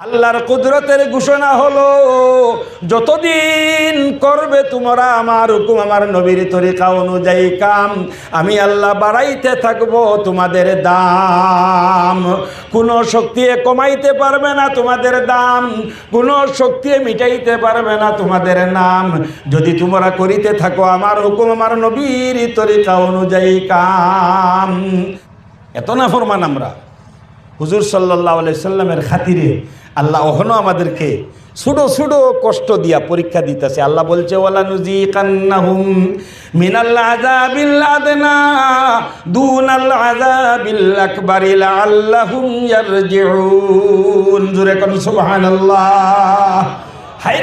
আল্লাহর কুদরতের ঘোষণা হলো, যতদিন করবে তোমরা আমার হুকুম, আমার নবীর তরিকা অনুযায়ী কাম, আমি আল্লাহ বাড়াইতে থাকব তোমাদের দাম। কোনো শক্তি কমাইতে পারবে না তোমাদের দাম, কোনো শক্তি মিটাইতে পারবে না তোমাদের নাম। যদি তোমরা করিতে থাকো আমার হুকুম, আমার নবীর তরিকা অনুযায়ী কাম। এত না ফরমান আমরা। হুজুর সাল্লাহ সাল্লামের খাতিরে আল্লাহ ওহনো আমাদেরকে ছোটো ছোটো কষ্ট দিয়া পরীক্ষা দিতেছে। আল্লাহ বলছে ওলা নুজি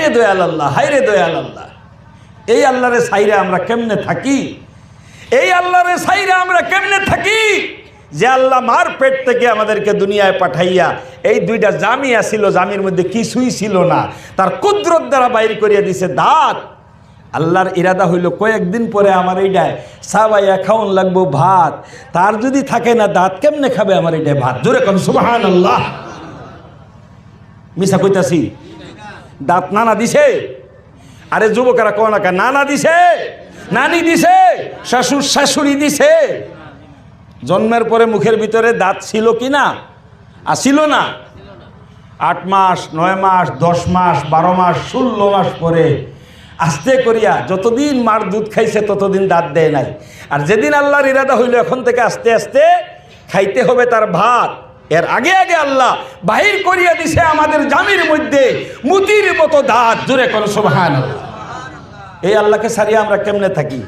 দয়াল আল্লাহ হায়রে দয়াল আল্লাহ এই আল্লাহরে সাইরে আমরা কেমনে থাকি? এই আল্লাহরে সাইরে আমরা কেমনে থাকি? যে আল্লাহ মার পেট থেকে আমাদেরকে দুনিয়ায় পাঠাইয়া এই দুইটা জামি আসিল, জামির মধ্যে কিছুই ছিল না। তার কুদরত দ্বারা বাইর করিয়া দিছে দাঁত। আল্লাহর ইরাদা হইল কয়েকদিন পরে আমার এইটায় সাবাইয়া খাওয়ান লাগবো ভাত। তার যদি থাকে না, দাঁত কেমনে খাবে আমার এইটায় ভাত? জোরে কম সুবাহান আল্লাহ মিশা কইতাছি, দাঁত নানা দিছে? আরে যুবকেরা কো না কেন নানা দিছে? নানি দিছে? শাশুর শাশুড়ি দিছে? জন্মের পরে মুখের ভিতরে দাঁত ছিল কি না? আসিল না। আট মাস, নয় মাস, দশ মাস, বারো মাস, ষোলো মাস পরে আস্তে করিয়া যতদিন মার দুধ খাইছে ততদিন দাঁত দেয় নাই। আর যেদিন আল্লাহর ইরাদা হইল, এখন থেকে আস্তে আস্তে খাইতে হবে তার ভাত। এর আগে আগে আল্লাহ বাহির করিয়া দিছে আমাদের জামির মধ্যে মুতির মতো দাঁত। জুড়ে করো সোভান এই আল্লাহকে সারিয়ে আমরা কেমনে থাকি?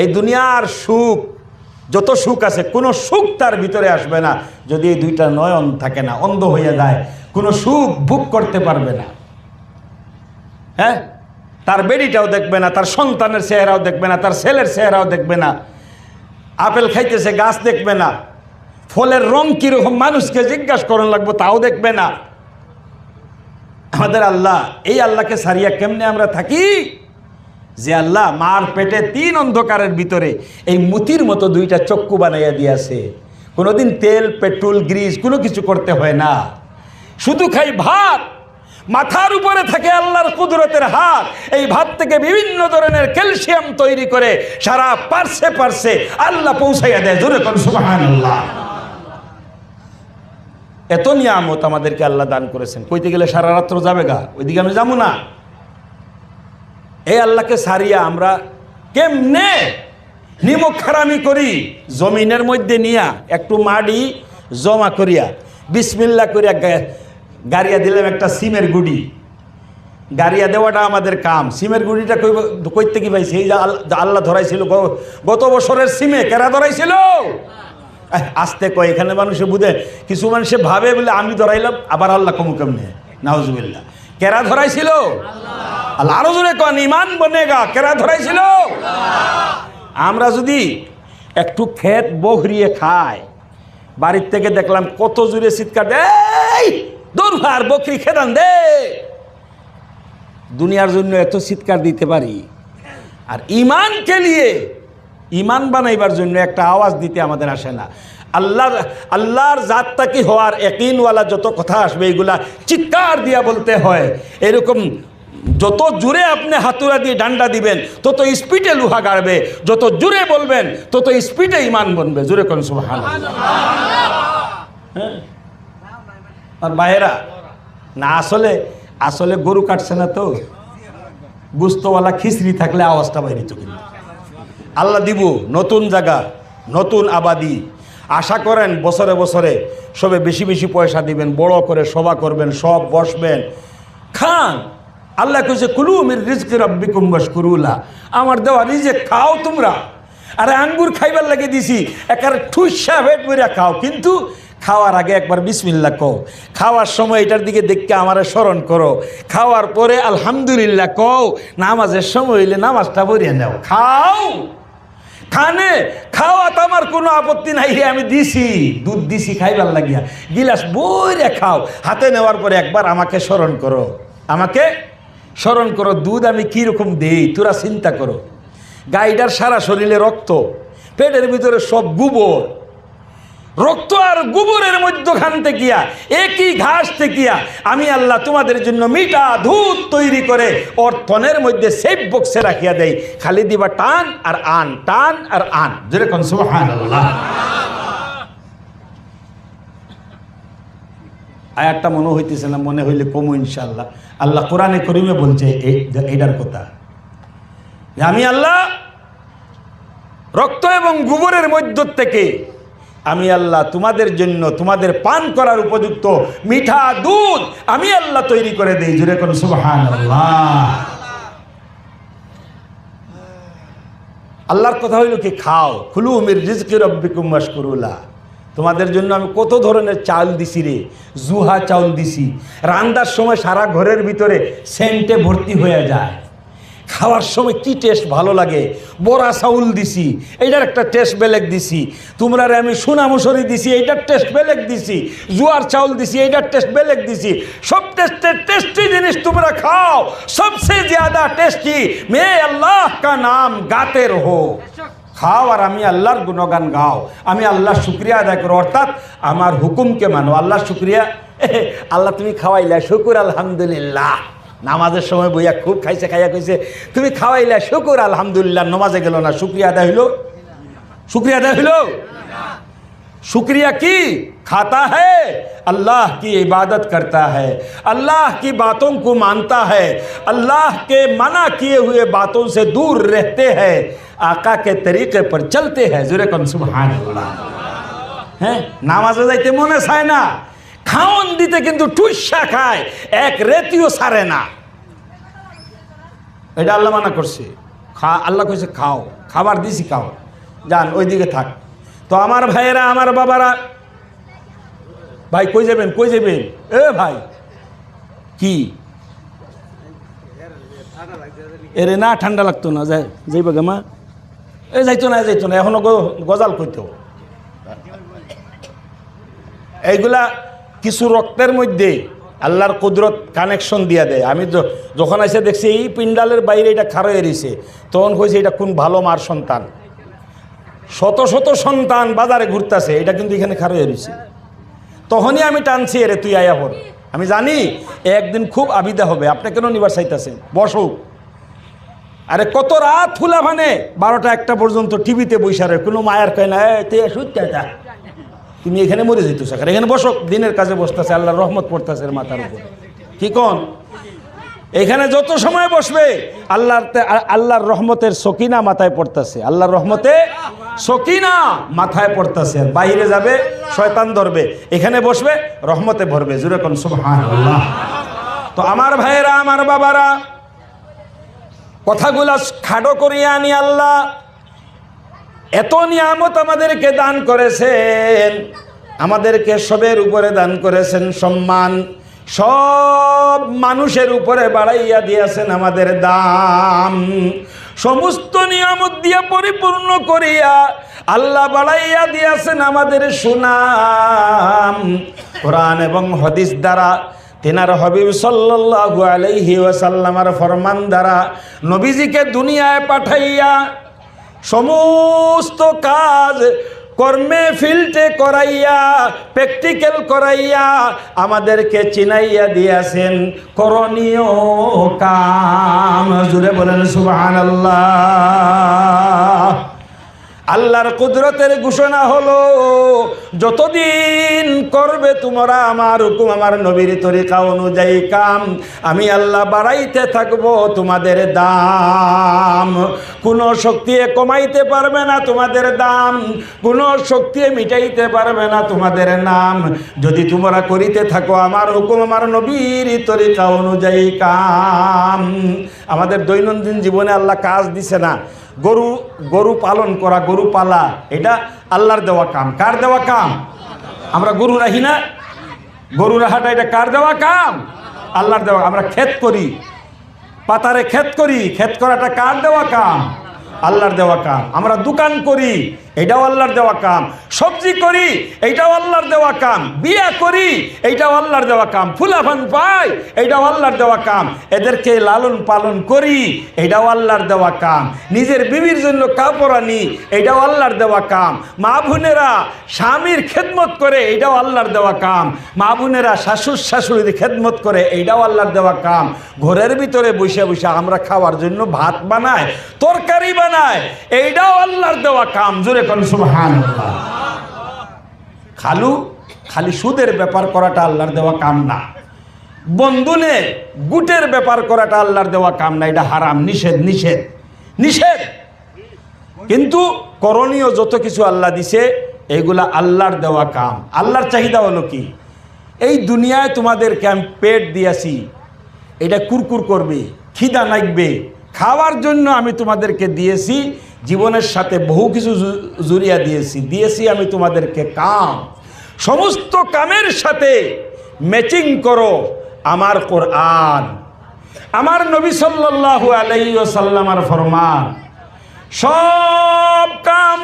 এই দুনিয়ার সুখ যত সুখ আছে, কোনো সুখ তার ভিতরে আসবে না। যদি এই দুইটা নয়ন থাকে না, অন্ধ হয়ে যায়, কোনো সুখ ভোগ করতে পারবে না। হ্যাঁ? তার বেডিটাও দেখবে না, তার সন্তানের চেহারাও দেখবে না, তার ছেলের চেহারাও দেখবে না। আপেল খাইতেছে, গাছ দেখবে না। ফলের রং কীরকম মানুষকে জিজ্ঞাসা করার লাগবো, তাও দেখবে না। আমাদের আল্লাহ, এই আল্লাহকে সারিয়া কেমনে আমরা থাকি? যে আল্লাহ মার পেটে তিন অন্ধকারের ভিতরে এই মুতির মতো দুইটা চক্ষু বানাইয়া দিয়েছে। কোনোদিন তেল, পেট্রোল, গ্রিস, কোনো কিছু করতে হয় না। শুধু খাই ভাত। মাথার উপরে থাকে আল্লাহর কুদরতের হাত। এই ভাত থেকে বিভিন্ন ধরনের ক্যালসিয়াম তৈরি করে সারা পার্শ্বে পার্শ্বে আল্লাহ পৌঁছাইয়া দেয়। জোরে আল্লাহ এত নিয়ামত আমাদেরকে আল্লাহ দান করেছেন। কইতে গেলে সারা রাত্র যাবে গা? ওইদিকে আমি যাব না। এই আল্লাহকে সারিয়া আমরা কেমনে নিমক খারামি করি? জমিনের মধ্যে নিয়া একটু মাটি জমা করিয়া বিসমিল্লা করিয়া গাড়িয়া দিলাম একটা সিমের গুড়ি। গাড়িয়া দেওয়াটা আমাদের কাম। সিমের গুড়িটা কইব- কইতে কি ভাই? সেই আল্লাহ ধরাইছিল গত বছরের সিমে কেরা ধরাইছিল? আস্তে কয়, এখানে মানুষে বুঝে, কিছু মানুষে ভাবে বলে আমি ধরাইলাম, আবার আল্লাহ কমু কেমনে? নাউজুবিল্লাহ। কেরা ধরাইছিল? আল্লাহ। আরও জোরে কন ইমান বনেগা, কেরা ধরাইছিল? আমরা যদি একটু ক্ষেত বহরিয়ে খাই, বাড়ির থেকে দেখলাম কত জুড়ে চিৎকার দেয় দৌড়ার বকরি খেদান দে। দুনিয়ার জন্য এত চিৎকার দিতে পারি। আর ইমানকে নিয়ে ইমান বানাইবার জন্য একটা আওয়াজ দিতে আমাদের আসে না। আল্লাহর আল্লাহর জাতটা কি হওয়ার একইনওয়ালা যত কথা আসবে এইগুলা চিৎকার দিয়া বলতে হয়। এরকম যত জোরে আপনি হাতুড়া দিয়ে ডান্ডা দিবেন, তত স্পিডে লোহা গাড়বে। যত জোরে বলবেন, তত স্পিডে ইমান বনবে। জোরে কোন সুবহান হ্যাঁ? আর বাইরা না আসলে আসলে গরু কাটছে না তো। গুস্তওয়ালা খিচড়ি থাকলে আওয়াজটা বাইরে তো আল্লাহ দিব নতুন জায়গা, নতুন আবাদি। আশা করেন বছরে বছরে সবে বেশি বেশি পয়সা দিবেন, বড় করে সভা করবেন, সব বসবেন। খান, আল্লাহ কইছে, কুলু মির রিজকি রাব্বিকুম ওয়াশকুরুলা। আমার দেওয়া রিজে খাও তোমরা। আরে আঙ্গুর খাইবার লাগে দিছি, একার ঠুসা পেট বইরা খাও। কিন্তু খাওয়ার আগে একবার বিসমিল্লা কও। খাওয়ার সময় এটার দিকে দেখকে আমারে স্মরণ করো। খাওয়ার পরে আলহামদুলিল্লাহ কও, নামাজের সময় হইলে নামাজটা বরিয়ে নাও। খাও! খানে তো আমার কোনো আপত্তি নাই রে আমি দিছি, দুধ দিছি, খাইবার লাগিয়া। গিলাস বই রে খাও, হাতে নেওয়ার পরে একবার আমাকে স্মরণ করো। আমাকে স্মরণ করো, দুধ আমি কীরকম দেই, তোরা চিন্তা করো। গাইডার সারা শরীরে রক্ত, পেটের ভিতরে সব গোবর রক্ত আর গোবরের মধ্যখান থেকিয়া, একই ঘাস থেকিয়া আমি আল্লাহ তোমাদের জন্য মিঠা দুধ তৈরি করে অর্থনের মধ্যে সেফ বক্সে রাখিয়া দেই। খালি দিবা টান আর আন, টান আর আন। যেরকম আয়াতটা মনে হইতেছে না, মনে হইলে কমু ইনশাল্লাহ আল্লাহ কোরআনে করিমে বলছে এইটার কথা। আমি আল্লাহ রক্ত এবং গোবরের মধ্য থেকে আমি আল্লাহ তোমাদের জন্য তোমাদের পান করার উপযুক্ত মিঠা দুধ আমি আল্লাহ তৈরি করে দিই। জুড়ে কোন সুবহান আল্লাহর কথা হইল কি, খাও। খুলু মির রিজকি রব্বিকুম মাশকুরুল্লাহ তোমাদের জন্য আমি কত ধরনের চাল দিছি রে। জুহা চাউল দিছি। রান্দার সময় সারা ঘরের ভিতরে সেন্টে ভর্তি হয়ে যায়। খাওয়ার সময় কি টেস্ট ভালো লাগে? বড়া চাউল দিছি, এইটার একটা টেস্ট বেলেগ দিছি। তোমরা আমি সোনা মুসরি দিছি, এইটার টেস্ট বেলেগ দিছি। জুয়ার চাউল দিছি, এইটার টেস্ট বেলেগ দিছি। সব টেস্টের টেস্টি জিনিস তোমরা খাও সবসে জ্যাদা টেস্টি মে আল্লাহ কা নাম গাতে রহো খাও আর আমি আল্লাহর গুণগান গাও। আমি আল্লাহর শুক্রিয়া আদায় করো, অর্থাৎ আমার হুকুমকে মানো। আল্লাহর শুক্রিয়া। আল্লাহ তুমি খাওয়াইলা, শুকুর আলহামদুলিল্লাহ। নামাজের সময় বইয়া খুব খাইছে খাইয়া কইছে তুমি খাওয়াইলা শুকুর আলহামদুলিল্লাহ নমাজে গেল না শুক্রিয়া আদায় হইল শুক্রিয়া আদায় হইল शुक्रिया की खाता है अल्लाह की इबादत करता है अल्लाह की बातों को मानता है अल्लाह के मना किए हुए बातों से दूर रहते हैं आका के तरीके पर चलते हैं जुरे कम सुबहान अल्लाह হ্যাঁ নামাজে যাইতে মনে চায় না খাওন দিতে কিন্তু টুসা খায়, এক রেতিও সারে না। এটা আল্লাহ মানা করছে। খা, আল্লাহ কইছে, খাও, খাবার দিছি, খাও। যান, ওইদিকে থাক। তো আমার ভাইয়েরা, আমার বাবারা, ভাই, কই যাবেন কই যাবেন? এ ভাই, কি? এরে না, ঠান্ডা লাগতো না, যাই যাই যাইবা গামা এ, যাইতো না যাইতো না, এখনও গজাল কইতো। এইগুলা কিছু রক্তের মধ্যে আল্লাহর কুদরত কানেকশন দিয়া দেয়। আমি যখন এসে দেখছি এই পিন্ডালের বাইরে এটা খারো এরিছে তখন কইছে এটা কোন ভালো মার সন্তান? শত শত সন্তান বাজারে ঘুরতেছে এটা কিন্তু এখানে খারো এরিছে তখনই আমি টানছি এরে তুই আয়া হর আমি জানি একদিন খুব আবিদা হবে। আপনি কেন নিবার চাইতেছেন? বসো। আরে কত রাত ফুলা ভানে? বারোটা একটা পর্যন্ত টিভিতে বৈশারে কোনো মায়ের কয় না "এই, তুই যা। তুমি এখানে মরে যেত সেখানে এখানে বসো, দিনের কাজে বসতেছে, আল্লাহর রহমত পড়তেছে মাথার উপর। কি কন? এখানে যত সময় বসবে, আল্লাহর আল্লাহর রহমতের সকিনা মাথায় পড়তেছে। আল্লাহর রহমতে সকিনা মাথায় পড়তেছে। বাইরে যাবে, শয়তান ধরবে। এখানে বসবে, রহমতে ভরবে। কোন সুবহানাল্লাহ। তো আমার ভাইয়েরা, আমার বাবারা, কথাগুলা খাটো করিয়া আনি আল্লাহ। এত নিয়ামত আমাদেরকে দান করেছেন। আমাদেরকে সবের উপরে দান করেছেন সম্মান। সব মানুষের উপরে বাড়াইয়া দিয়েছেন আমাদের দাম সমস্ত নিয়ামত দিয়ে পরিপূর্ণ করিয়া আল্লাহ বাড়াইয়া দিয়েছেন আমাদের সুনাম। কোরআন এবং হদিস দ্বারা তেনার হবিব সাল্লাল্লাহু আলাইহি ওয়াসাল্লামার ফরমান দ্বারা নবীজিকে দুনিয়ায় পাঠাইয়া সমস্ত কাজ কর্মে ফিল্টে করাইয়া প্র্যাকটিক্যাল করাইয়া আমাদেরকে চিনাইয়া দিয়াছেন করণীয় কাম। জুড়ে বলেন সুবাহ আল্লাহ আল্লাহর কুদরতের ঘোষণা হলো, যতদিন করবে তোমরা আমার হুকুম, আমার নবীর তরিকা অনুযায়ী কাম, আমি আল্লাহ বাড়াইতে থাকব তোমাদের দাম। কোনো শক্তি কমাইতে পারবে না তোমাদের দাম, কোনো শক্তি মিটাইতে পারবে না তোমাদের নাম। যদি তোমরা করিতে থাকো আমার হুকুম, আমার নবীর তরিকা অনুযায়ী কাম। আমাদের দৈনন্দিন জীবনে আল্লাহ কাজ দিছে না। গরু গরু পালন করা, গরু পালা, এটা আল্লাহর দেওয়া কাম। কার দেওয়া কাম? আমরা গরু রাখি না? গরু রাখাটা এটা কার দেওয়া কাম? আল্লাহর দেওয়া আমরা ক্ষেত করি। পাতারে ক্ষেত করি। ক্ষেত করাটা কার দেওয়া কাম? আল্লাহর দেওয়া কাম। আমরা দোকান করি, এটাও আল্লাহর দেওয়া কাম। সবজি করি এইটাও আল্লাহর দেওয়া কাম। বিয়া করি এইটাও আল্লাহর দেওয়া কাম। ফুলাফান পাই এইটাও আল্লাহর দেওয়া কাম। এদেরকে লালন পালন করি, এটাও আল্লাহর দেওয়া কাম। নিজের বিবির জন্য কাপড় আনি, এটাও আল্লাহর দেওয়া কাম। মা বোনেরা স্বামীর খেদমত করে এইটাও আল্লাহর দেওয়া কাম। মা বোনেরা শাশুর শাশুড়ির খেদমত করে এইটাও আল্লাহর দেওয়া কাম। ঘরের ভিতরে বসে বসে আমরা খাওয়ার জন্য ভাত বানাই তরকারি বানাই এইটাও আল্লাহর দেওয়া কাম। জোরে খালু, খালি সুদের ব্যাপার করাটা আল্লাহর দেওয়া কাম না। বন্ধুনে গুটের ব্যাপার করাটা আল্লাহর দেওয়া কাম না। এটা হারাম, নিষেধ নিষেধ। নিষেধ! কিন্তু করণীয় যত কিছু আল্লাহ দিছে, এগুলা আল্লাহর দেওয়া কাম। আল্লাহর চাহিদা হলো কি? এই দুনিয়ায় তোমাদেরকে আমি পেট দিয়েছি। এটা কুরকুর করবে, খিদা লাগবে। খাওয়ার জন্য আমি তোমাদেরকে দিয়েছি, জীবনের সাথে বহু কিছু জুড়িয়া দিয়েছি। দিয়েছি আমি তোমাদেরকে কাম। সমস্ত কামের সাথে ম্যাচিং করো আমার কোরআন। আমার নবী সাল্লাল্লাহু আলাইহি ওয়াসাল্লামার ফরমান, সব কাম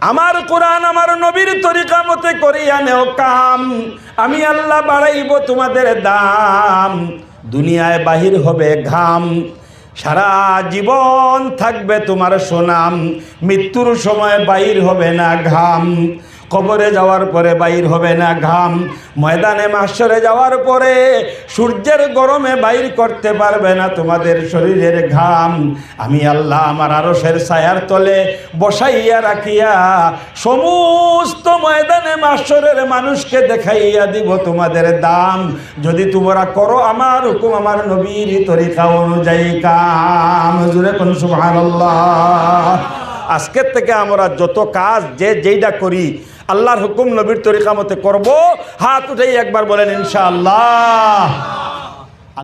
আমার কোরআন আমার নবীর তরিকা মতে করিয়া নেও কাম। আমি আল্লাহ বাড়াইব তোমাদের দাম। দুনিয়ায় বাহির হবে ঘাম। সারা জীবন থাকবে তোমার সুনাম। মৃত্যুর সময় বাইর হবে না ঘাম। কবরে যাওয়ার পরে বাইর হবে না ঘাম। ময়দানে মাসরে যাওয়ার পরে সূর্যের গরমে বাইর করতে পারবে না তোমাদের শরীরের ঘাম। আমি আল্লাহ আমার আরসের ছায়ার তলে বসাইয়া রাখিয়া সমস্ত ময়দানে মাসরের মানুষকে দেখাইয়া দিব তোমাদের দাম। যদি তোমরা করো আমার হুকুম আমার নবীর তরিকা অনুযায়ী কাম। জুড়ে কোন সুবহানাল্লাহ। আজকের থেকে আমরা যত কাজ যে যেইটা করি আল্লাহর হুকুম নবীর তরিকা মতে করব। হাত উঠেই একবার বলেন ইনশাআল্লাহ।